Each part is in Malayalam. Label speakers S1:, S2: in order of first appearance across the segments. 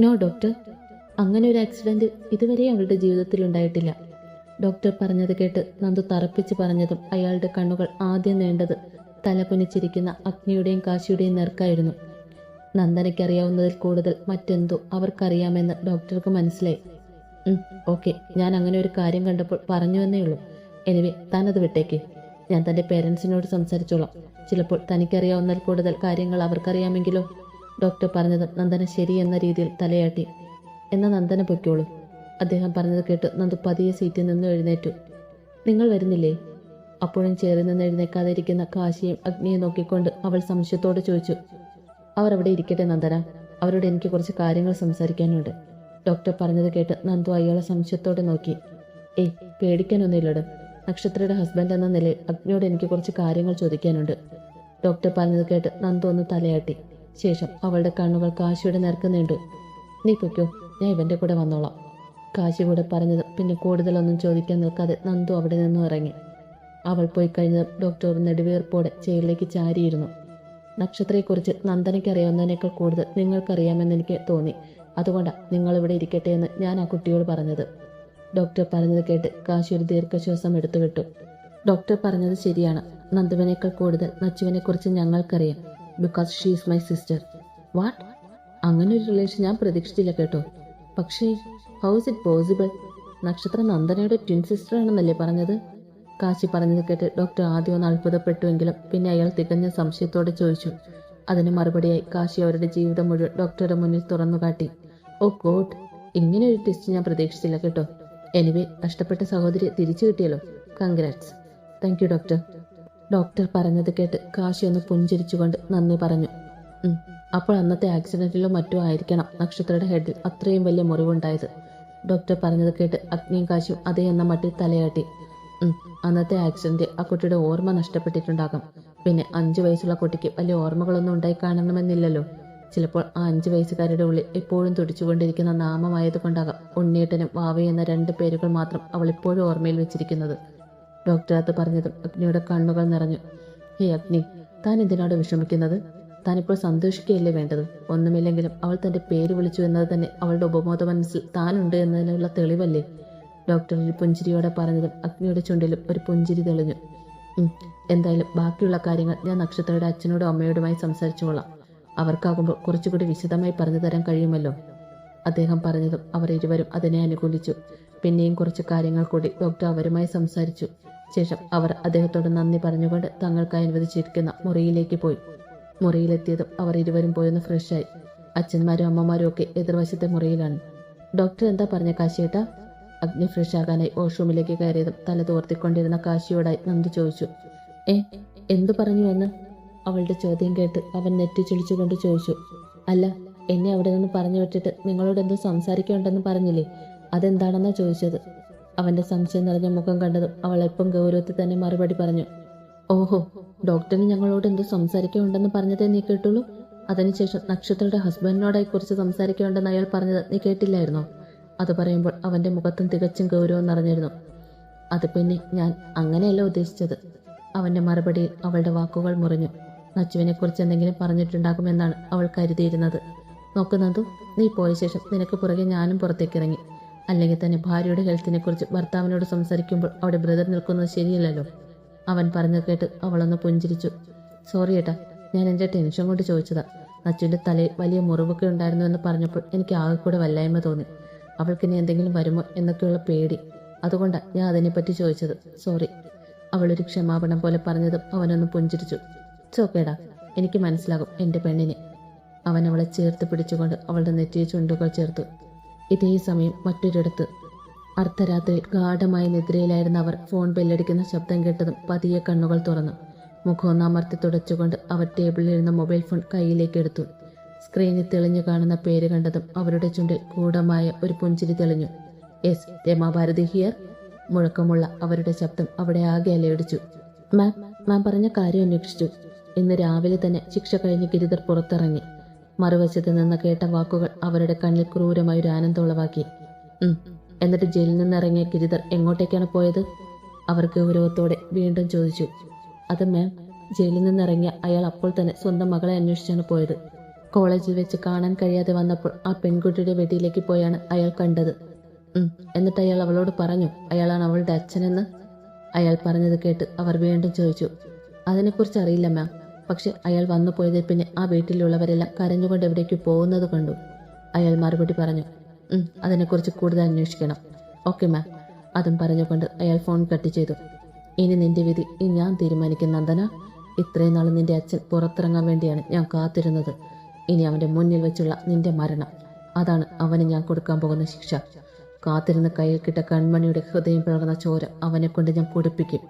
S1: നോ ഡോക്ടർ അങ്ങനെ ഒരു ആക്സിഡന്റ് ഇതുവരെ അവളുടെ ജീവിതത്തിൽ ഉണ്ടായിട്ടില്ല. ഡോക്ടർ പറഞ്ഞത് കേട്ട് നന്ദു തറപ്പിച്ച് പറഞ്ഞതും അയാളുടെ കണ്ണുകൾ ആദ്യം നീണ്ടത് തല കുനിച്ചിരിക്കുന്ന അഗ്നിയുടെയും കാശിയുടെയും നെർക്കായിരുന്നു. നന്ദനയ്ക്കറിയാവുന്നതിൽ കൂടുതൽ മറ്റെന്തോ അവർക്കറിയാമെന്ന് ഡോക്ടർക്ക് മനസ്സിലായി. ഓക്കെ ഞാൻ അങ്ങനെ ഒരു കാര്യം കണ്ടപ്പോൾ പറഞ്ഞു എന്നേ ഉള്ളൂ. എനിവേ താനത് വിട്ടേക്ക്. ഞാൻ തന്റെ പേരൻസിനോട് സംസാരിച്ചോളാം. ചിലപ്പോൾ തനിക്കറിയാവുന്നതിൽ കൂടുതൽ കാര്യങ്ങൾ അവർക്കറിയാമെങ്കിലോ? ഡോക്ടർ പറഞ്ഞത് നന്ദന ശരി എന്ന രീതിയിൽ തലയാട്ടി. എന്നാൽ നന്ദന പൊയ്ക്കോളൂ. അദ്ദേഹം പറഞ്ഞത് കേട്ട് നന്ദു പതിയെ സീറ്റിൽ നിന്ന് എഴുന്നേറ്റു. നിങ്ങൾ വരുന്നില്ലേ? അപ്പോഴും ചേറി നിന്ന് എഴുന്നേക്കാതെ ഇരിക്കുന്ന കാശിയും അഗ്നിയെ നോക്കിക്കൊണ്ട് അവൾ സംശയത്തോടെ ചോദിച്ചു. അവർ അവിടെ ഇരിക്കട്ടെ നന്ദന. അവരോട് എനിക്ക് കുറച്ച് കാര്യങ്ങൾ സംസാരിക്കാനുണ്ട്. ഡോക്ടർ പറഞ്ഞത് കേട്ട് നന്ദു അയാളെ സംശയത്തോടെ നോക്കി. ഏയ് പേടിക്കാനൊന്നുമില്ലട. നക്ഷത്രയുടെ ഹസ്ബൻഡ് എന്ന നിലയിൽ അഗ്നിയോട് എനിക്ക് കുറച്ച് കാര്യങ്ങൾ ചോദിക്കാനുണ്ട്. ഡോക്ടർ പറഞ്ഞത് കേട്ട് നന്ദു ഒന്ന് തലയാട്ടി. ശേഷം അവളുടെ കണ്ണുകൾ കാശിയുടെ നേർക്ക് നീണ്ടു. നീ പൊയ്ക്കോ ഞാൻ ഇവന്റെ കൂടെ വന്നോളാം. കാശി കൂടെ പറഞ്ഞത് പിന്നെ കൂടുതലൊന്നും ചോദിക്കാൻ നിൽക്കാതെ നന്ദു അവിടെ നിന്നും ഇറങ്ങി. അവൾ പോയി കഴിഞ്ഞത് ഡോക്ടർ നെടുവീർപ്പോടെ ചെയറിലേക്ക് ചാരിയിരുന്നു. നക്ഷത്രയെക്കുറിച്ച് നന്ദനയ്ക്ക് അറിയാവുന്നതിനേക്കാൾ കൂടുതൽ നിങ്ങൾക്കറിയാമെന്ന് എനിക്ക് തോന്നി. അതുകൊണ്ടാണ് നിങ്ങൾ ഇവിടെ ഇരിക്കട്ടെ എന്ന് ഞാൻ ആ കുട്ടിയോട് പറഞ്ഞത്. ഡോക്ടർ പറഞ്ഞത് കേട്ട് കാശി ഒരു ദീർഘശ്വാസം എടുത്തു വിട്ടു ഡോക്ടർ പറഞ്ഞത് ശരിയാണ്. നന്ദുവിനേക്കാൾ കൂടുതൽ നച്ചുവിനെക്കുറിച്ച് ഞങ്ങൾക്കറിയാം. Because she is my sister what അങ്ങനെ ഒരു റിലേഷൻ ഞാൻ പ്രതീക്ഷിച്ചില്ല കേട്ടോ. പക്ഷേ ഹൗ ഇസ് ഇറ്റ് പോസിബിൾ നക്ഷത്ര നന്ദനയുടെ ട്വിൻ സിസ്റ്റർ ആണെന്നല്ലേ പറഞ്ഞത്? കാശി പറഞ്ഞത് കേട്ട് ഡോക്ടർ ആദ്യം ഒന്ന് അത്ഭുതപ്പെട്ടുവെങ്കിലും പിന്നെ അയാൾ തികഞ്ഞ സംശയത്തോടെ ചോദിച്ചു. അതിന് മറുപടിയായി കാശി അവരുടെ ജീവിതം മുഴുവൻ ഡോക്ടറുടെ മുന്നിൽ തുറന്നു കാട്ടി. ഓ ഗോഡ് ഇങ്ങനെ ഒരു ടെസ്റ്റ് ഞാൻ പ്രതീക്ഷിച്ചില്ല കേട്ടോ. എനിവേ കഷ്ടപ്പെട്ട സഹോദരി തിരിച്ചു കിട്ടിയല്ലോ. Congrats thank you doctor doctor പറഞ്ഞത് കേട്ട് കാശി ഒന്ന് പുഞ്ചിരിച്ചുകൊണ്ട് നന്ദി പറഞ്ഞു. അപ്പോൾ അന്നത്തെ ആക്സിഡന്റിലും മറ്റോ ആയിരിക്കണം നക്ഷത്രയുടെ ഹെഡിൽ അത്രയും വലിയ മുറിവുണ്ടായത്. ഡോക്ടർ പറഞ്ഞത് കേട്ട് അഗ്നിയും കാശും അതേ എന്ന മട്ടിൽ തലയാട്ടി. അന്നത്തെ ആക്സിഡന്റ് ആ കുട്ടിയുടെ ഓർമ്മ നഷ്ടപ്പെട്ടിട്ടുണ്ടാകും. പിന്നെ അഞ്ചു വയസ്സുള്ള കുട്ടിക്ക് വലിയ ഓർമ്മകളൊന്നും ഉണ്ടായി കാണണമെന്നില്ലല്ലോ. ചിലപ്പോൾ ആ അഞ്ചു വയസ്സുകാരുടെ ഉള്ളിൽ എപ്പോഴും തുടിച്ചുകൊണ്ടിരിക്കുന്ന നാമമായത് കൊണ്ടാകാം ഉണ്ണീട്ടനും വാവയും എന്ന രണ്ട് പേരുകൾ മാത്രം അവൾ ഇപ്പോഴും ഓർമ്മയിൽ വെച്ചിരിക്കുന്നത്. ഡോക്ടർ അത് പറഞ്ഞതും അഗ്നിയുടെ കണ്ണുകൾ നിറഞ്ഞു. ഹേ അഗ്നി താൻ എന്തിനാണ് വിഷമിക്കുന്നത്? താനിപ്പോൾ സന്തോഷിക്കുകയല്ലേ വേണ്ടത്? ഒന്നുമില്ലെങ്കിലും അവൾ തന്റെ പേര് വിളിച്ചു എന്നത് തന്നെ അവളുടെ ഉപബോധ മനസ്സിൽ താനുണ്ട് എന്നതിനുള്ള തെളിവല്ലേ? ഡോക്ടർ ഒരു പുഞ്ചിരിയോടെ പറഞ്ഞതും അഗ്നിയുടെ ചുണ്ടിലും ഒരു പുഞ്ചിരി തെളിഞ്ഞു. എന്തായാലും ബാക്കിയുള്ള കാര്യങ്ങൾ ഞാൻ നക്ഷത്രയുടെ അച്ഛനോടും അമ്മയോടുമായി സംസാരിച്ചുകൊള്ളാം അവർക്കാകുമ്പോൾ കുറച്ചുകൂടി വിശദമായി പറഞ്ഞു തരാൻ കഴിയുമല്ലോ. അദ്ദേഹം പറഞ്ഞതും അവർ ഇരുവരും അതിനെ അനുകൂലിച്ചു. പിന്നെയും കുറച്ച് കാര്യങ്ങൾ കൂടി ഡോക്ടർ അവരുമായി സംസാരിച്ചു. ശേഷം അവർ അദ്ദേഹത്തോട് നന്ദി പറഞ്ഞുകൊണ്ട് തങ്ങൾക്കായി അനുവദിച്ചിരിക്കുന്ന മുറിയിലേക്ക് പോയി. മുറിയിലെത്തിയതും അവർ ഇരുവരും പോയൊന്ന് ഫ്രഷായി അച്ഛന്മാരും അമ്മമാരും ഒക്കെ എതിർവശത്തെ മുറിയിലാണ്. ഡോക്ടർ എന്താ പറഞ്ഞ കാശിയേട്ട? അഗ്നി ഫ്രഷ് ആകാനായി വാഷ്റൂമിലേക്ക് കയറിയതും തല തോർത്തിക്കൊണ്ടിരുന്ന കാശിയോടായി നന്ദി ചോദിച്ചു. ഏ എന്തു പറഞ്ഞു എന്ന്? അവളുടെ ചോദ്യം കേട്ട് അവൻ നെറ്റി ചുളിച്ചുകൊണ്ട് ചോദിച്ചു. അല്ല എന്നെ അവിടെ നിന്ന് പറഞ്ഞു വിട്ടിട്ട് നിങ്ങളോട് എന്തോ സംസാരിക്കണ്ടെന്ന് പറഞ്ഞില്ലേ? അതെന്താണെന്നാ ചോദിച്ചത്? അവന്റെ സംശയം നിറഞ്ഞ മുഖം കണ്ടതും അവൾ എപ്പം ഗൗരവത്തിൽ തന്നെ മറുപടി പറഞ്ഞു ഓഹോ ഡോക്ടറിന് ഞങ്ങളോട് എന്തോ സംസാരിക്കുന്നുണ്ടെന്ന് പറഞ്ഞതേ നീ കേട്ടുള്ളൂ അതിനുശേഷം നക്ഷത്രയുടെ ഹസ്ബൻഡിനോടായി കുറിച്ച് സംസാരിക്കുന്നുണ്ടെന്ന് അയാൾ പറഞ്ഞത് നീ കേട്ടില്ലായിരുന്നോ? അത് പറയുമ്പോൾ അവന്റെ മുഖത്തും തികച്ചും ഗൗരവം നിറഞ്ഞിരുന്നു. അത് പിന്നെ ഞാൻ അങ്ങനെയല്ല ഉദ്ദേശിച്ചത്. അവന്റെ മറുപടിയിൽ അവളുടെ വാക്കുകൾ മുറിഞ്ഞു. നച്ചുവിനെക്കുറിച്ച് എന്തെങ്കിലും പറഞ്ഞിട്ടുണ്ടാകുമെന്നാണ് അവൾ കരുതിയിരുന്നത്. നോക്കുന്നതും നീ പോയ ശേഷം നിനക്ക് പുറകെ ഞാനും പുറത്തേക്കിറങ്ങി. അല്ലെങ്കിൽ തന്നെ ഭാര്യയുടെ ഹെൽത്തിനെ കുറിച്ച് ഭർത്താവിനോട് സംസാരിക്കുമ്പോൾ അവിടെ ബ്രദർ നിൽക്കുന്നത് ശരിയല്ലല്ലോ. അവൻ പറഞ്ഞു കേട്ട് അവളൊന്ന് പുഞ്ചിരിച്ചു. സോറി ഏട്ടാ ഞാൻ എന്റെ ടെൻഷൻ കൊണ്ട് ചോദിച്ചതാ. നച്ചുവിന്റെ തലയിൽ വലിയ മുറിവൊക്കെ ഉണ്ടായിരുന്നു എന്ന് പറഞ്ഞപ്പോൾ എനിക്ക് ആകെ കൂടെ വല്ലായ്മ തോന്നി. അവൾക്കിനി എന്തെങ്കിലും വരുമോ എന്നൊക്കെയുള്ള പേടി. അതുകൊണ്ടാണ് ഞാൻ അതിനെപ്പറ്റി ചോദിച്ചത്. സോറി. അവളൊരു ക്ഷമാപണം പോലെ പറഞ്ഞതും അവനൊന്ന് പുഞ്ചിരിച്ചു. ചോക്കേടാ എനിക്ക് മനസ്സിലാകും എന്റെ പെണ്ണിനെ. അവൻ അവളെ ചേർത്ത് പിടിച്ചുകൊണ്ട് അവളുടെ നെറ്റിയ ചുണ്ടുകൾ ചേർത്തു. ഇതേ സമയം മറ്റൊരിടത്ത്. അർദ്ധരാത്രി ഗാഠമായ നിദ്രയിലായിരുന്ന അവർ ഫോൺ ബെല്ലടിക്കുന്ന ശബ്ദം കേട്ടതും പതിയെ കണ്ണുകൾ തുറന്നു. മുഖം മുഖമൊന്നമർത്തി തുടച്ചുകൊണ്ട് അവർ ടേബിളിലിരുന്ന മൊബൈൽ ഫോൺ കയ്യിലേക്ക് എടുത്തു. സ്ക്രീനിൽ തെളിഞ്ഞു കാണുന്ന പേര് കണ്ടതും അവരുടെ ചുണ്ടിൽ ഗൂഢമായ ഒരു പുഞ്ചിരി തെളിഞ്ഞു. S രമാഭാരതി here. മുഴക്കമുള്ള അവരുടെ ശബ്ദം അവിടെ ആകെ അലയടിച്ചു. മാം മാം പറഞ്ഞ കാര്യം അന്വേഷിച്ചു. ഇന്ന് രാവിലെ തന്നെ ശിക്ഷ കഴിഞ്ഞ് ഗിരിധർ പുറത്തിറങ്ങി. മറുവശത്ത് നിന്ന് കേട്ട വാക്കുകൾ അവരുടെ കണ്ണിൽ ക്രൂരമായി ഒരു ആനന്ദം ഉളവാക്കി. ഉം. എന്നിട്ട് ജയിലിൽ നിന്നിറങ്ങിയ ഗിരിധർ എങ്ങോട്ടേക്കാണ് പോയത്? അവർ ഗൗരവത്തോടെ വീണ്ടും ചോദിച്ചു. അത് മാം ജയിലിൽ നിന്നിറങ്ങിയ അയാൾ അപ്പോൾ തന്നെ സ്വന്തം മകളെ അന്വേഷിച്ചാണ് പോയത്. കോളേജിൽ വെച്ച് കാണാൻ കഴിയാതെ വന്നപ്പോൾ ആ പെൺകുട്ടിയുടെ വീട്ടിലേക്ക് പോയാണ് അയാൾ കണ്ടത്. എന്നിട്ട് അയാൾ അവളോട് പറഞ്ഞു അയാളാണ് അവളുടെ അച്ഛനെന്ന്? അയാൾ പറഞ്ഞത് കേട്ട് അവർ വീണ്ടും ചോദിച്ചു. അതിനെക്കുറിച്ച് അറിയില്ല മാം പക്ഷെ അയാൾ വന്നു പോയതിൽ പിന്നെ ആ വീട്ടിലുള്ളവരെല്ലാം കരഞ്ഞുകൊണ്ട് എവിടേക്ക് പോകുന്നത് കണ്ടു. അയാൾ മറുപടി പറഞ്ഞു അതിനെക്കുറിച്ച് കൂടുതൽ അന്വേഷിക്കണം. ഓക്കെ മാം അതും പറഞ്ഞുകൊണ്ട് അയാൾ ഫോൺ കട്ട് ചെയ്തു. ഇനി നിന്റെ വിധി ഞാൻ തീരുമാനിക്കും നന്ദന. ഇത്രയും നാൾ നിന്റെ അച്ഛൻ പുറത്തിറങ്ങാൻ വേണ്ടിയാണ് ഞാൻ കാത്തിരുന്നത്. ഇനി അവന്റെ മുന്നിൽ വെച്ചുള്ള നിന്റെ മരണം. അതാണ് അവന് ഞാൻ കൊടുക്കാൻ പോകുന്ന ശിക്ഷ. കാത്തിരുന്ന് കയ്യിൽ കിട്ട കൺമണിയുടെ ഹൃദയം പിളർന്ന ചോര അവനെ കൊണ്ട് ഞാൻ കുടിപ്പിക്കും.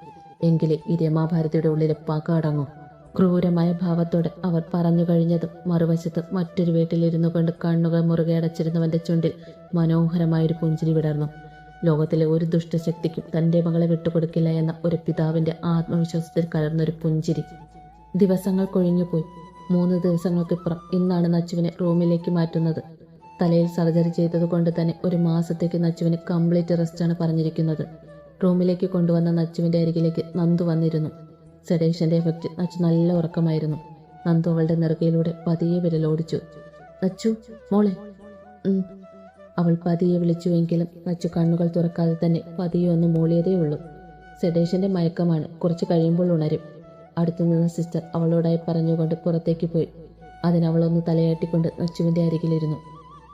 S1: എങ്കിലേ ഈ രമാഭാരതിയുടെ ഉള്ളിലെ പക അടങ്ങും. ക്രൂരമായ ഭാവത്തോടെ അവർ പറഞ്ഞു കഴിഞ്ഞതും മറുവശത്ത് മറ്റൊരു വീട്ടിലിരുന്നു കൊണ്ട് കണ്ണുകൾ മുറുകെ അടച്ചിരുന്നവന്റെ ചുണ്ടിൽ മനോഹരമായൊരു പുഞ്ചിരി വിടർന്നു. ലോകത്തിലെ ഒരു ദുഷ്ടശക്തിക്കും തന്റെ മകളെ വിട്ടുകൊടുക്കില്ല എന്ന ഒരു പിതാവിന്റെ ആത്മവിശ്വാസത്തിൽ കലർന്നൊരു പുഞ്ചിരി. ദിവസങ്ങൾ കൊഴിഞ്ഞുപോയി. മൂന്ന് ദിവസങ്ങൾക്കിപ്പുറം ഇന്നാണ് നച്ചുവിനെ റൂമിലേക്ക് മാറ്റുന്നത്. തലയിൽ സർജറി ചെയ്തതുകൊണ്ട് തന്നെ ഒരു മാസത്തേക്ക് നച്ചുവിന് കംപ്ലീറ്റ് റെസ്റ്റാണ് പറഞ്ഞിരിക്കുന്നത്. റൂമിലേക്ക് കൊണ്ടുവന്ന നച്ചുവിന്റെ അരികിലേക്ക് നന്ദു വന്നിരുന്നു. സെഡേഷന്റെ എഫക്റ്റ് നച്ചു നല്ല ഉറക്കമായിരുന്നു. നന്ദു അവളുടെ നെറുകയിലൂടെ പതിയെ വിരലോടിച്ചു നച്ചു മോളെ. അവൾ പതിയെ വിളിച്ചുവെങ്കിലും നച്ചു കണ്ണുകൾ തുറക്കാതെ തന്നെ പതിയെ ഒന്ന് മൂളിയതേ ഉള്ളൂ. സെഡേഷന്റെ മയക്കമാണ് കുറച്ച് കഴിയുമ്പോൾ ഉണരും. അടുത്തു നിന്ന സിസ്റ്റർ അവളോടായി പറഞ്ഞുകൊണ്ട് പുറത്തേക്ക് പോയി. അതിനവളൊന്ന് തലയാട്ടിക്കൊണ്ട് നച്ചുവിന്റെ അരികിലിരുന്നു.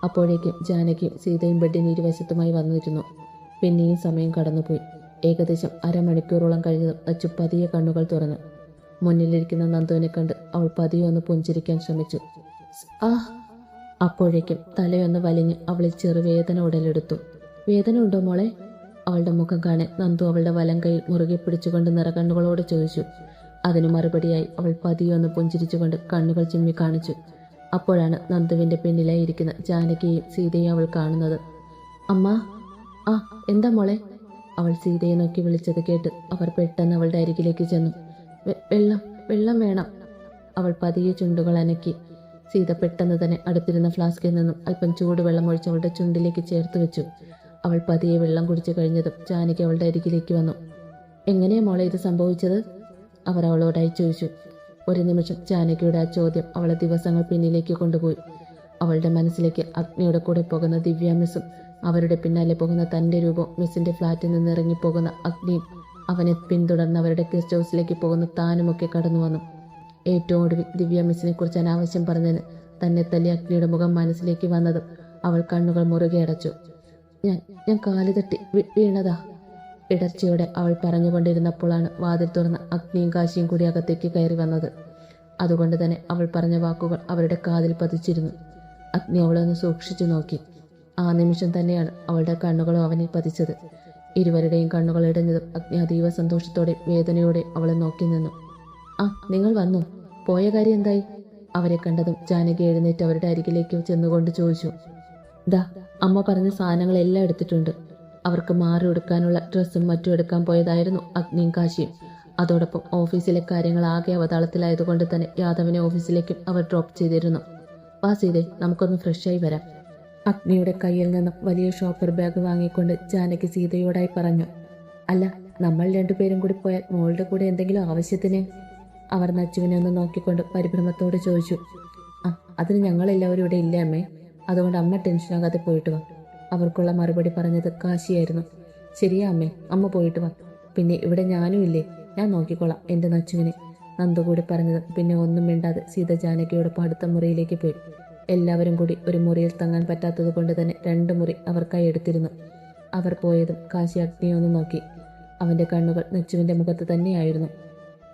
S1: അപ്പോഴേക്കും ജാനകിയും സീതയും ബെഡിന് ഇരുവശത്തുമായി വന്നിരുന്നു. പിന്നെയും സമയം കടന്നുപോയി. ഏകദേശം അരമണിക്കൂറോളം കഴിഞ്ഞതും അച്ചു പതിയെ കണ്ണുകൾ തുറന്നു. മുന്നിലിരിക്കുന്ന നന്ദുവിനെ കണ്ട് അവൾ പതിയെ ഒന്ന് പുഞ്ചിരിക്കാൻ ശ്രമിച്ചു. ആ അപ്പോഴേക്കും തലയൊന്ന് വലിഞ്ഞ് അവളിൽ ചെറുവേദന ഉടലെടുത്തു. വേദന ഉണ്ടോ മോളെ? അവളുടെ മുഖം കാണെ നന്ദു അവളുടെ വലം കൈയിൽ മുറുകെ പിടിച്ചുകൊണ്ട് നിറകണ്ണുകളോട് ചോദിച്ചു. അതിനു മറുപടിയായി അവൾ പതിയൊന്ന് പുഞ്ചിരിച്ചുകൊണ്ട് കണ്ണുകൾ ചിമ്മി കാണിച്ചു. അപ്പോഴാണ് നന്ദുവിന്റെ പിന്നിലായി ഇരിക്കുന്ന ജാനകിയെയും സീതയും അവൾ കാണുന്നത്. അമ്മ ആ എന്താ മോളെ? അവൾ സീതയെ നോക്കി വിളിച്ചത് കേട്ട് അവർ പെട്ടെന്ന് അവളുടെ അരികിലേക്ക് ചെന്നു. വെള്ളം വെള്ളം വേണം. അവൾ പതിയെ ചുണ്ടുകൾ അനക്കി. സീത പെട്ടെന്ന് തന്നെ അടുത്തിരുന്ന ഫ്ലാസ്കിൽ നിന്നും അല്പം ചൂടുവെള്ളം ഒഴിച്ച് അവളുടെ ചുണ്ടിലേക്ക് ചേർത്ത് വെച്ചു. അവൾ പതിയെ വെള്ളം കുടിച്ചു കഴിഞ്ഞതും ജാനകി അവളുടെ അരികിലേക്ക് വന്നു. എങ്ങനെയാ മോളെ ഇത് സംഭവിച്ചത്? അവർ അവളോടായി ചോദിച്ചു. ഒരു നിമിഷം ജാനകിയുടെ ആ ചോദ്യം അവളെ ദിവസങ്ങൾ പിന്നിലേക്ക് കൊണ്ടുപോയി. അവളുടെ മനസ്സിലേക്ക് അഗ്നിയുടെ കൂടെ പോകുന്ന ദിവ്യ മിസ്സും അവരുടെ പിന്നാലെ പോകുന്ന തന്റെ രൂപം മിസ്സിന്റെ ഫ്ലാറ്റിൽ നിന്ന് ഇറങ്ങിപ്പോകുന്ന അഗ്നി അവനെ പിന്തുടർന്ന് അവരുടെ ഗസ്റ്റ് ഹൗസിലേക്ക് പോകുന്ന താനുമൊക്കെ കടന്നു വന്നു ഏറ്റവും ഒടുവിൽ ദിവ്യ മിസ്സിനെ കുറിച്ച് അനാവശ്യം പറഞ്ഞതിന് തന്നെ തല്ലി അഗ്നിയുടെ മുഖം മനസ്സിലേക്ക് വന്നതും അവൾ കണ്ണുകൾ മുറുകെ അടച്ചു. ഞാൻ ഞാൻ കാലു തട്ടി വീണതാ ഇടർച്ചയോടെ അവൾ പറഞ്ഞുകൊണ്ടിരുന്നപ്പോഴാണ് വാതിൽ തുറന്ന് അഗ്നിയും കാശിയും കൂടി അകത്തേക്ക് കയറി വന്നത്. അതുകൊണ്ട് തന്നെ അവൾ പറഞ്ഞ വാക്കുകൾ അവരുടെ കാതിൽ പതിച്ചിരുന്നു. അഗ്നി അവളൊന്ന് സൂക്ഷിച്ചു നോക്കി. ആ നിമിഷം തന്നെയാണ് അവളുടെ കണ്ണുകളും അവനിൽ പതിച്ചത്. ഇരുവരുടെയും കണ്ണുകൾ ഇടഞ്ഞതും അഗ്നി അതീവ സന്തോഷത്തോടെ വേദനയോടെ അവളെ നോക്കി നിന്നു. ആ നിങ്ങൾ വന്നു. പോയ കാര്യം എന്തായി? അവരെ കണ്ടതും ജാനകി എഴുന്നേറ്റ് അവരുടെ അരികിലേക്ക് ചെന്നുകൊണ്ട് ചോദിച്ചു. ദാ അമ്മ പറഞ്ഞ സാധനങ്ങളെല്ലാം എടുത്തിട്ടുണ്ട്. അവർക്ക് മാറി എടുക്കാനുള്ള ഡ്രസ്സും മറ്റും എടുക്കാൻ പോയതായിരുന്നു അഗ്നിയും കാശിയും. അതോടൊപ്പം ഓഫീസിലെ കാര്യങ്ങൾ ആകെ അവതാളത്തിലായതുകൊണ്ട് തന്നെ യാദവിനെ ഓഫീസിലേക്കും അവർ ഡ്രോപ്പ് ചെയ്തിരുന്നു. വാ സീതേ നമുക്കൊന്ന് ഫ്രഷായി വരാം. അഗ്നിയുടെ കയ്യിൽ നിന്നും വലിയ ഷോപ്പർ ബാഗ് വാങ്ങിക്കൊണ്ട് ജാനകി സീതയോടായി പറഞ്ഞു അല്ല നമ്മൾ രണ്ടുപേരും കൂടി പോയാൽ മോളുടെ കൂടെ എന്തെങ്കിലും ആവശ്യത്തിന്? അവർ നച്ചുവിനെ ഒന്ന് നോക്കിക്കൊണ്ട് പരിഭ്രമത്തോട് ചോദിച്ചു ആ അതിന് ഞങ്ങളെല്ലാവരും ഇവിടെ ഇല്ല അമ്മേ? അതുകൊണ്ട് അമ്മ ടെൻഷനാകാതെ പോയിട്ട് വാ. അവർക്കുള്ള മറുപടി പറഞ്ഞത് കാശിയായിരുന്നു. ശരിയാ അമ്മേ അമ്മ പോയിട്ട് വാ. പിന്നെ ഇവിടെ ഞാനും ഇല്ലേ? ഞാൻ നോക്കിക്കോളാം എന്റെ നച്ചുവിനെ നന്ദു കൂടി പറഞ്ഞത് പിന്നെ ഒന്നും മിണ്ടാതെ സീത ജാനകിയോടൊപ്പം അടുത്ത മുറിയിലേക്ക് പോയി. എല്ലാവരും കൂടി ഒരു മുറിയിൽ തങ്ങാൻ പറ്റാത്തത് കൊണ്ട് തന്നെ രണ്ട് മുറി അവർക്കായി എടുത്തിരുന്നു അവർ പോയതും കാശി അഗ്നിയെ ഒന്ന് നോക്കി. അവന്റെ കണ്ണുകൾ നെച്ചുവിന്റെ മുഖത്ത് തന്നെയായിരുന്നു.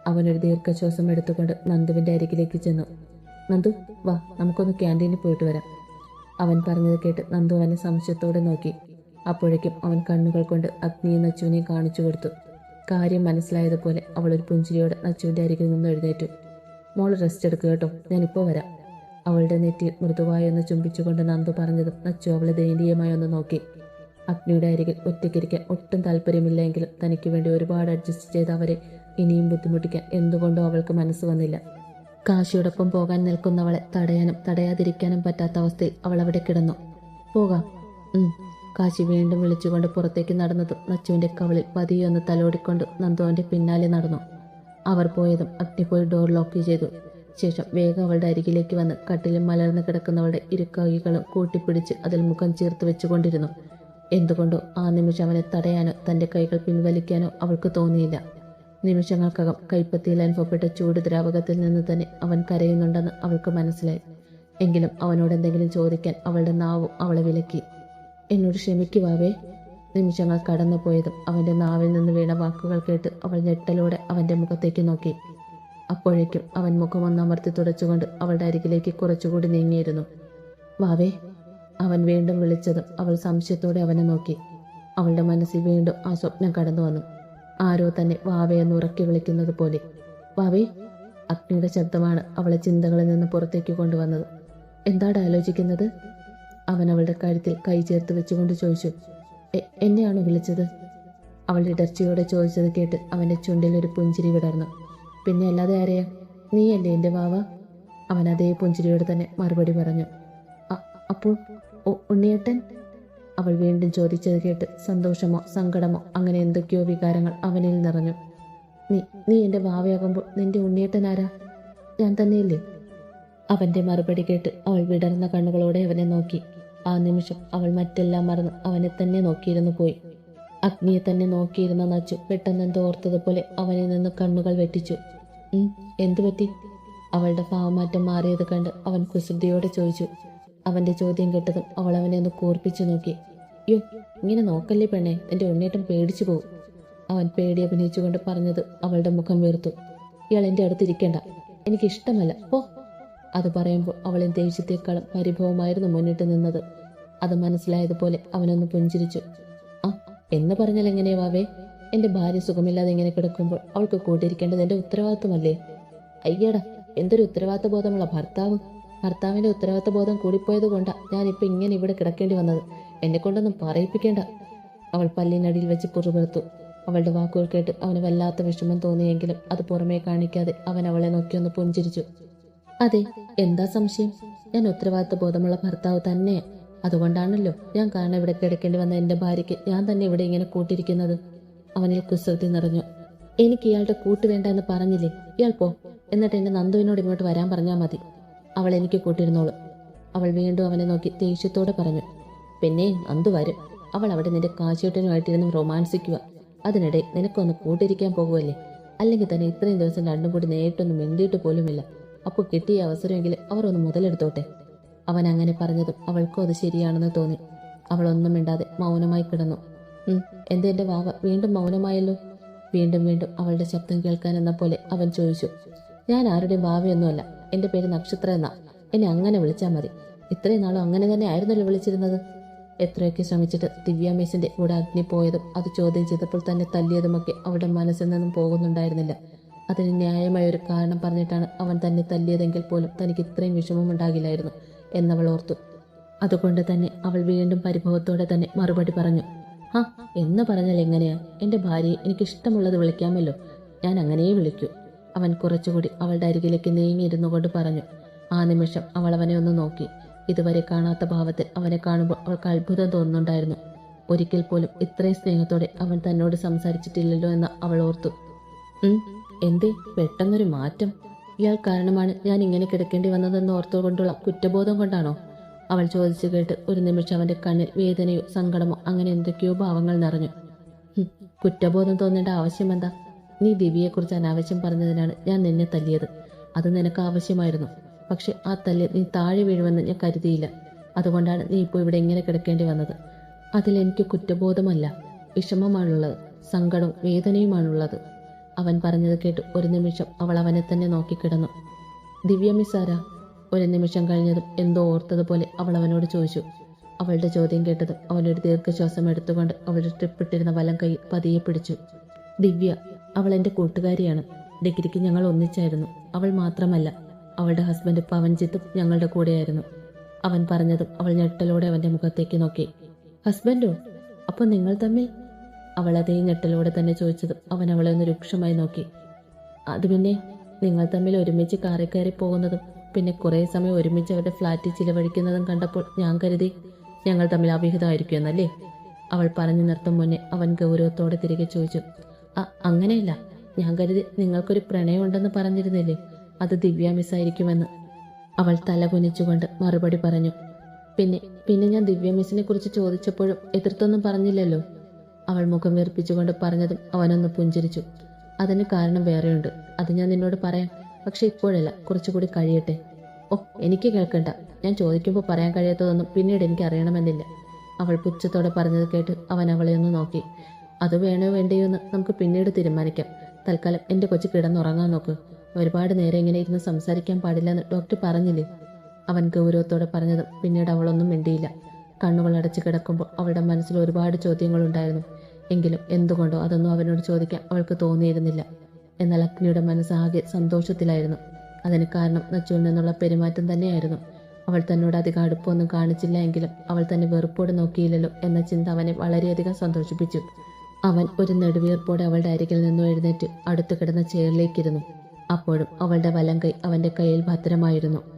S1: അവനൊരു ദീർഘശ്വാസം എടുത്തുകൊണ്ട് നന്ദുവിന്റെ അരികിലേക്ക് ചെന്നു. നന്ദു വാ നമുക്കൊന്ന് ക്യാന്റീനിൽ പോയിട്ട് വരാം. അവൻ പറഞ്ഞത് കേട്ട് നന്ദു അവനെ സംശയത്തോടെ നോക്കി. അപ്പോഴേക്കും അവൻ കണ്ണുകൾ കൊണ്ട് അഗ്നിയും നച്ചുവിനെയും കാണിച്ചു കൊടുത്തു. കാര്യം മനസ്സിലായതുപോലെ അവൾ ഒരു പുഞ്ചിരിയോടെ നച്ചുവിന്റെ അരികിൽ നിന്ന് എഴുന്നേറ്റു. മോൾ റെസ്റ്റ് എടുക്കുക കേട്ടോ ഞാനിപ്പോൾ വരാം. അവളുടെ നെറ്റി മൃദുവായി ഒന്ന് ചുംബിച്ചുകൊണ്ട് നന്ദു പറഞ്ഞതും നച്ചു അവളെ ദയനീയമായി ഒന്ന് നോക്കി. അഗ്നിയുടെ അരികിൽ ഒറ്റയ്ക്കിരിക്കാൻ ഒട്ടും താല്പര്യമില്ലെങ്കിലും തനിക്ക് വേണ്ടി ഒരുപാട് അഡ്ജസ്റ്റ് ചെയ്ത് അവരെ ഇനിയും ബുദ്ധിമുട്ടിക്കാൻ എന്തുകൊണ്ടോ അവൾക്ക് മനസ്സ് വന്നില്ല. കാശിയോടൊപ്പം പോകാൻ നിൽക്കുന്നവളെ തടയാനും തടയാതിരിക്കാനും പറ്റാത്ത അവസ്ഥയിൽ അവൾ അവിടെ കിടന്നു. പോകാം. കാശി വീണ്ടും വിളിച്ചുകൊണ്ട് പുറത്തേക്ക് നടന്നതും നച്ചുവിന്റെ കവളിൽ പതിയെ ഒന്ന് തലോടിക്കൊണ്ട് നന്ദുവിന്റെ പിന്നാലെ നടന്നു. അവർ പോയതും അഗ്നി പോയി ഡോർ ലോക്ക് ചെയ്തു. ശേഷം വേഗം അവളുടെ അരികിലേക്ക് വന്ന് കട്ടിലും മലർന്നു കിടക്കുന്നവളുടെ ഇരുക്കൈകളും കൂട്ടിപ്പിടിച്ച് അതിൽ മുഖം ചേർത്ത് വെച്ചുകൊണ്ടിരുന്നു. എന്തുകൊണ്ടോ ആ നിമിഷം അവനെ തടയാനോ തന്റെ കൈകൾ പിൻവലിക്കാനോ അവൾക്ക് തോന്നിയില്ല. നിമിഷങ്ങൾക്കകം കൈപ്പത്തിയിൽ അനുഭവപ്പെട്ട ചൂട് ദ്രാവകത്തിൽ നിന്ന് തന്നെ അവൻ കരയുന്നുണ്ടെന്ന് അവൾക്ക് മനസ്സിലായി. എങ്കിലും അവനോട് എന്തെങ്കിലും ചോദിക്കാൻ അവളുടെ നാവും അവളെ വിലക്കി. എന്നോട് ക്ഷമിക്കുവാവേ നിമിഷങ്ങൾ കടന്നുപോയതും അവന്റെ നാവിൽ നിന്ന് വീണ വാക്കുകൾ കേട്ട് അവൾ ഞെട്ടലോടെ അവന്റെ മുഖത്തേക്ക് നോക്കി. അപ്പോഴേക്കും അവൻ മുഖം ഒന്നമർത്തി തുടച്ചുകൊണ്ട് അവളുടെ അരികിലേക്ക് കുറച്ചുകൂടി നീങ്ങിയിരുന്നു. വാവേ അവൻ വീണ്ടും വിളിച്ചതും അവൾ സംശയത്തോടെ അവനെ നോക്കി. അവളുടെ മനസ്സിൽ വീണ്ടും ആ സ്വപ്നം കടന്നു വന്നു. ആരോ തന്നെ വാവയെന്ന് ഉറക്കി വിളിക്കുന്നത് പോലെ. വാവേ അഗ്നിയുടെ ശബ്ദമാണ് അവളെ ചിന്തകളിൽ നിന്ന് പുറത്തേക്ക് കൊണ്ടുവന്നത്. എന്താണ് ആലോചിക്കുന്നത്? അവൻ അവളുടെ കഴുത്തിൽ കൈ ചേർത്ത് വെച്ചുകൊണ്ട് ചോദിച്ചു. "എ- എന്നെയാണോ വിളിച്ചത്? അവൾ ഇടർച്ചയോടെ ചോദിച്ചത് കേട്ട് അവന്റെ ചുണ്ടിൽ ഒരു പുഞ്ചിരി വിടർന്നു. പിന്നെ അല്ലാതെ ആരെയാ? നീയല്ലേ എന്റെ വാവ? അവൻ അതേ പുഞ്ചിരിയോട് തന്നെ മറുപടി പറഞ്ഞു. അപ്പോൾ ഉണ്ണിയേട്ടൻ? അവൾ വീണ്ടും ചോദിച്ചത് കേട്ട് സന്തോഷമോ സങ്കടമോ അങ്ങനെ എന്തൊക്കെയോ വികാരങ്ങൾ അവനിൽ നിറഞ്ഞു. നീ നീ എന്റെ വാവയാകുമ്പോൾ നിന്റെ ഉണ്ണിയേട്ടൻ ആരാ? ഞാൻ തന്നെയല്ലേ? അവന്റെ മറുപടി കേട്ട് അവൾ വിടർന്ന കണ്ണുകളോടെ അവനെ നോക്കി. ആ നിമിഷം അവൾ മറ്റെല്ലാം മറന്ന് അവനെ തന്നെ നോക്കിയിരുന്നു പോയി. അഗ്നിയെ തന്നെ നോക്കിയിരുന്ന നച്ചു പെട്ടെന്ന് എന്തോ ഓർത്തതുപോലെ അവനിൽ നിന്ന് കണ്ണുകൾ വെട്ടിച്ചു. എന്തു പറ്റി? അവളുടെ ഭാവമാറ്റം മാറിയത് കണ്ട് അവൻ കുസൃതിയോടെ ചോദിച്ചു. അവന്റെ ചോദ്യം കേട്ടതും അവൾ അവനെ ഒന്ന് കൂർപ്പിച്ചു നോക്കി. യോ ഇങ്ങനെ നോക്കല്ലേ പെണ്ണെ നിന്റെ ഉണ്ണേട്ടം പേടിച്ചു പോകും അവൻ പേടി അഭിനയിച്ചുകൊണ്ട് പറഞ്ഞത് അവളുടെ മുഖം വീർത്തു. ഇയാൾ എന്റെ അടുത്തിരിക്കേണ്ട. എനിക്കിഷ്ടമല്ല ഓ അത് പറയുമ്പോൾ അവളെ ദേഷ്യത്തെക്കാളും പരിഭവമായിരുന്നു മുന്നിട്ട് നിന്നത്. അത് മനസ്സിലായതുപോലെ അവനൊന്ന് പുഞ്ചിരിച്ചു. ആ എന്ന് പറഞ്ഞാൽ എങ്ങനെയാ എന്റെ ഭാര്യ സുഖമില്ലാതെ ഇങ്ങനെ കിടക്കുമ്പോൾ അവൾക്ക് കൂട്ടിരിക്കേണ്ടത് എന്റെ ഉത്തരവാദിത്വമല്ലേ? അയ്യടാ എന്തൊരു ഉത്തരവാദിത്വ ബോധമുള്ള ഭർത്താവ്. ഭർത്താവിന്റെ ഉത്തരവാദിത്വ ബോധം കൂടിപ്പോയത് കൊണ്ടാ ഞാനിപ്പോൾ ഇങ്ങനെ ഇവിടെ കിടക്കേണ്ടി വന്നത്. എന്നെ കൊണ്ടൊന്നും പറയിപ്പിക്കേണ്ട. അവൾ പല്ലിനടിയിൽ വെച്ച് പുറപെടുത്തു അവളുടെ വാക്കുകൾ കേട്ട് അവന് വല്ലാത്ത വിഷമം തോന്നിയെങ്കിലും അത് പുറമേ കാണിക്കാതെ അവൻ അവളെ നോക്കിയൊന്ന് പുഞ്ചിരിച്ചു. അതെ എന്താ സംശയം? ഞാൻ ഉത്തരവാദിത്വ ബോധമുള്ള ഭർത്താവ് തന്നെയാണ് അതുകൊണ്ടാണല്ലോ ഞാൻ കാരണം ഇവിടെ കിടക്കേണ്ടി വന്ന എന്റെ ഭാര്യയ്ക്ക് ഞാൻ തന്നെ ഇവിടെ ഇങ്ങനെ കൂട്ടിരിക്കുന്നത്. അവനിൽ കുസൃതി നിറഞ്ഞു. എനിക്ക് ഇയാളുടെ കൂട്ട് വേണ്ട എന്ന് പറഞ്ഞില്ലേ? ഇയാൾ പോ. എന്നിട്ട് എന്റെ നന്ദുവിനോട് ഇങ്ങോട്ട് വരാൻ പറഞ്ഞാൽ മതി. അവൾ എനിക്ക് കൂട്ടിരുന്നോളൂ. അവൾ വീണ്ടും അവനെ നോക്കി ദേഷ്യത്തോടെ പറഞ്ഞു. പിന്നെ നന്ദു വരും. അവൾ അവിടെ നിന്റെ കാശിയോട്ടനുമായിട്ടിരുന്ന് റൊമാൻസിക്കുക അതിനിടെ നിനക്കൊന്ന് കൂട്ടിരിക്കാൻ പോകുമല്ലേ അല്ലെങ്കിൽ തന്നെ ഇത്രയും ദിവസം രണ്ടും കൂടി നേരിട്ടൊന്നും മിണ്ടിയിട്ട് പോലുമില്ല. അപ്പോൾ കിട്ടിയ അവസരമെങ്കിലും അവർ ഒന്ന് മുതലെടുത്തോട്ടെ. അവൻ അങ്ങനെ പറഞ്ഞതും അവൾക്കും അത് ശരിയാണെന്ന് തോന്നി. അവൾ ഒന്നും മിണ്ടാതെ മൗനമായി കിടന്നു. എന്തേ എന്റെ വാവ? വീണ്ടും മൗനമായല്ലോ? വീണ്ടും വീണ്ടും അവളുടെ ശബ്ദം കേൾക്കാൻ എന്ന പോലെ അവൻ ചോദിച്ചു. ഞാൻ ആരുടെയും ഭാവിയൊന്നുമല്ല എന്റെ പേര് നക്ഷത്ര എന്നാ. എന്നെ അങ്ങനെ വിളിച്ചാൽ മതി. ഇത്രയും നാളും അങ്ങനെ തന്നെ ആയിരുന്നല്ലോ വിളിച്ചിരുന്നത്. എത്രയൊക്കെ ശ്രമിച്ചിട്ട് ദിവ്യ മിസ്സിന്റെ കൂടെ അഗ്നി പോയതും അത് ചോദ്യം ചെയ്തപ്പോൾ തന്നെ തല്ലിയതുമൊക്കെ അവളുടെ മനസ്സിൽ നിന്നും പോകുന്നുണ്ടായിരുന്നില്ല. അതിന് ന്യായമായ ഒരു കാരണം പറഞ്ഞിട്ടാണ് അവൻ തന്നെ തല്ലിയതെങ്കിൽ പോലും തനിക്ക് ഇത്രയും വിഷമം ഉണ്ടാകില്ലായിരുന്നു എന്നവൾ ഓർത്തു. അതുകൊണ്ട് തന്നെ അവൾ വീണ്ടും പരിഭവത്തോടെ തന്നെ മറുപടി പറഞ്ഞു. ആ എന്ന് പറഞ്ഞാൽ എങ്ങനെയാ? എന്റെ ഭാര്യയെ എനിക്ക് ഇഷ്ടമുള്ളത് വിളിക്കാമല്ലോ. ഞാൻ അങ്ങനെയേ വിളിക്കൂ. അവൻ കുറച്ചുകൂടി അവളുടെ അരികിലേക്ക് നീങ്ങിയിരുന്നു കൊണ്ട് പറഞ്ഞു. ആ നിമിഷം അവൾ അവനെ ഒന്ന് നോക്കി. ഇതുവരെ കാണാത്ത ഭാവത്തിൽ അവനെ കാണുമ്പോൾ അവൾക്ക് അത്ഭുതം തോന്നുന്നുണ്ടായിരുന്നു. ഒരിക്കൽ പോലും ഇത്രയും സ്നേഹത്തോടെ അവൻ തന്നോട് സംസാരിച്ചിട്ടില്ലല്ലോ എന്ന് അവൾ ഓർത്തു. എന്തേ? പെട്ടെന്നൊരു മാറ്റം. ഇയാൾ കാരണമാണ് ഞാൻ ഇങ്ങനെ കിടക്കേണ്ടി വന്നതെന്ന് ഓർത്തുകൊണ്ടുള്ള കുറ്റബോധം കൊണ്ടാണോ? അവൾ ചോദിച്ചു കേട്ട് ഒരു നിമിഷം അവന്റെ കണ്ണിൽ വേദനയോ സങ്കടമോ അങ്ങനെ എന്തൊക്കെയോ ഭാവങ്ങൾ നിറഞ്ഞു. കുറ്റബോധം തോന്നേണ്ട ആവശ്യമെന്താ നീ ദിവിയെക്കുറിച്ച് അനാവശ്യം പറഞ്ഞതിനാണ് ഞാൻ നിന്നെ തല്ലിയത്. അത് നിനക്ക് ആവശ്യമായിരുന്നു. പക്ഷെ ആ തല്ല് നീ താഴെ വീഴുമെന്ന് ഞാൻ കരുതിയില്ല. അതുകൊണ്ടാണ് നീ ഇപ്പോൾ ഇവിടെ ഇങ്ങനെ കിടക്കേണ്ടി വന്നത്. അതിലെനിക്ക് കുറ്റബോധമല്ല. വിഷമമാണുള്ളത്. സങ്കടവും വേദനയുമാണുള്ളത്. അവൻ പറഞ്ഞത് കേട്ട് ഒരു നിമിഷം അവൾ അവനെ തന്നെ നോക്കിക്കിടന്നു. ദിവ്യ മിസ് ഒരു നിമിഷം കഴിഞ്ഞതും എന്തോ ഓർത്തതുപോലെ അവൾ അവനോട് ചോദിച്ചു. അവളുടെ ചോദ്യം കേട്ടതും അവനൊരു ദീർഘശ്വാസം എടുത്തുകൊണ്ട് അവളുടെ ട്രിപ്പിട്ടിരുന്ന വലം കൈ പതിയെ പിടിച്ചു. ദിവ്യ അവൾ എന്റെ കൂട്ടുകാരിയാണ്. ഡിഗ്രിക്ക് ഞങ്ങൾ ഒന്നിച്ചായിരുന്നു. അവൾ മാത്രമല്ല അവളുടെ ഹസ്ബൻഡ് പവൻജിത്തും ഞങ്ങളുടെ കൂടെയായിരുന്നു. അവൻ പറഞ്ഞതും അവൾ ഞെട്ടലോടെ അവന്റെ മുഖത്തേക്ക് നോക്കി. ഹസ്ബൻഡോ അപ്പോൾ നിങ്ങൾ തമ്മിൽ? അവൾ അതേ ഞെട്ടലോടെ തന്നെ ചോദിച്ചതും അവൻ അവളെ ഒന്ന് രൂക്ഷമായി നോക്കി. അത് പിന്നെ നിങ്ങൾ തമ്മിൽ ഒരുമിച്ച് കാറി കയറി പോകുന്നതും പിന്നെ കുറേ സമയം ഒരുമിച്ച് അവരുടെ ഫ്ലാറ്റിൽ ചിലവഴിക്കുന്നതും കണ്ടപ്പോൾ ഞാൻ കരുതി ഞങ്ങൾ തമ്മിൽ അവിഹിതമായിരിക്കും എന്നല്ലേ? അവൾ പറഞ്ഞു നിർത്തും മുന്നേ അവൻ ഗൗരവത്തോടെ തിരികെ ചോദിച്ചു ആ അങ്ങനെയല്ല. ഞാൻ കരുതി നിങ്ങൾക്കൊരു പ്രണയമുണ്ടെന്ന് പറഞ്ഞിരുന്നില്ലേ? അത് ദിവ്യ മിസ്സായിരിക്കുമെന്ന് അവൾ തല കുനിച്ചുകൊണ്ട് മറുപടി പറഞ്ഞു പിന്നെ പിന്നെ ഞാൻ ദിവ്യ മിസ്സിനെ കുറിച്ച് ചോദിച്ചപ്പോഴും എതിർത്തൊന്നും പറഞ്ഞില്ലല്ലോ. അവൾ മുഖം വീർപ്പിച്ചുകൊണ്ട് പറഞ്ഞതും അവനൊന്ന് പുഞ്ചിരിച്ചു അതിന് കാരണം വേറെയുണ്ട്. അത് ഞാൻ നിന്നോട് പറയാം. പക്ഷെ ഇപ്പോഴല്ല. കുറച്ചുകൂടി കഴിയട്ടെ. ഓ എനിക്ക് കേൾക്കണ്ട. ഞാൻ ചോദിക്കുമ്പോൾ പറയാൻ കഴിയാത്തതൊന്നും പിന്നീട് എനിക്ക് അറിയണമെന്നില്ല. അവൾ പുച്ഛത്തോടെ പറഞ്ഞത് കേട്ട് അവൻ അവളെ ഒന്ന് നോക്കി. അത് വേണോ വേണ്ടയോ എന്ന് നമുക്ക് പിന്നീട് തീരുമാനിക്കാം. തൽക്കാലം എന്റെ കൊച്ചു കിടന്നുറങ്ങാൻ നോക്ക്. ഒരുപാട് നേരം ഇങ്ങനെ ഇരുന്ന് സംസാരിക്കാൻ പാടില്ലെന്ന് ഡോക്ടർ പറഞ്ഞില്ലേ? അവൻ ഗൗരവത്തോടെ പറഞ്ഞതും പിന്നീട് അവളൊന്നും മിണ്ടിയില്ല. കണ്ണുകൾ അടച്ചു കിടക്കുമ്പോൾ അവളുടെ മനസ്സിൽ ഒരുപാട് ചോദ്യങ്ങളുണ്ടായിരുന്നു. എങ്കിലും എന്തുകൊണ്ടോ അതൊന്നും അവനോട് ചോദിക്കാൻ അവൾക്ക് തോന്നിയിരുന്നില്ല. എന്നാൽ അഗ്നിയുടെ മനസ്സാകെ സന്തോഷത്തിലായിരുന്നു. അതിന് കാരണം നച്ചുവിൽ നിന്നുള്ള പെരുമാറ്റം തന്നെയായിരുന്നു. അവൾ തന്നോട് അധികം അടുപ്പമൊന്നും കാണിച്ചില്ല എങ്കിലും അവൾ തന്നെ വെറുപ്പോടെ നോക്കിയില്ലല്ലോ എന്ന ചിന്ത അവനെ വളരെയധികം സന്തോഷിപ്പിച്ചു. അവൻ ഒരു നെടുവീർപ്പോടെ അവളുടെ അരികിൽ നിന്നും എഴുന്നേറ്റ് അടുത്തു കിടന്ന ചെയറിലേക്കിരുന്നു. അപ്പോഴും അവളുടെ വലം കൈ അവന്റെ കയ്യിൽ ഭദ്രമായിരുന്നു.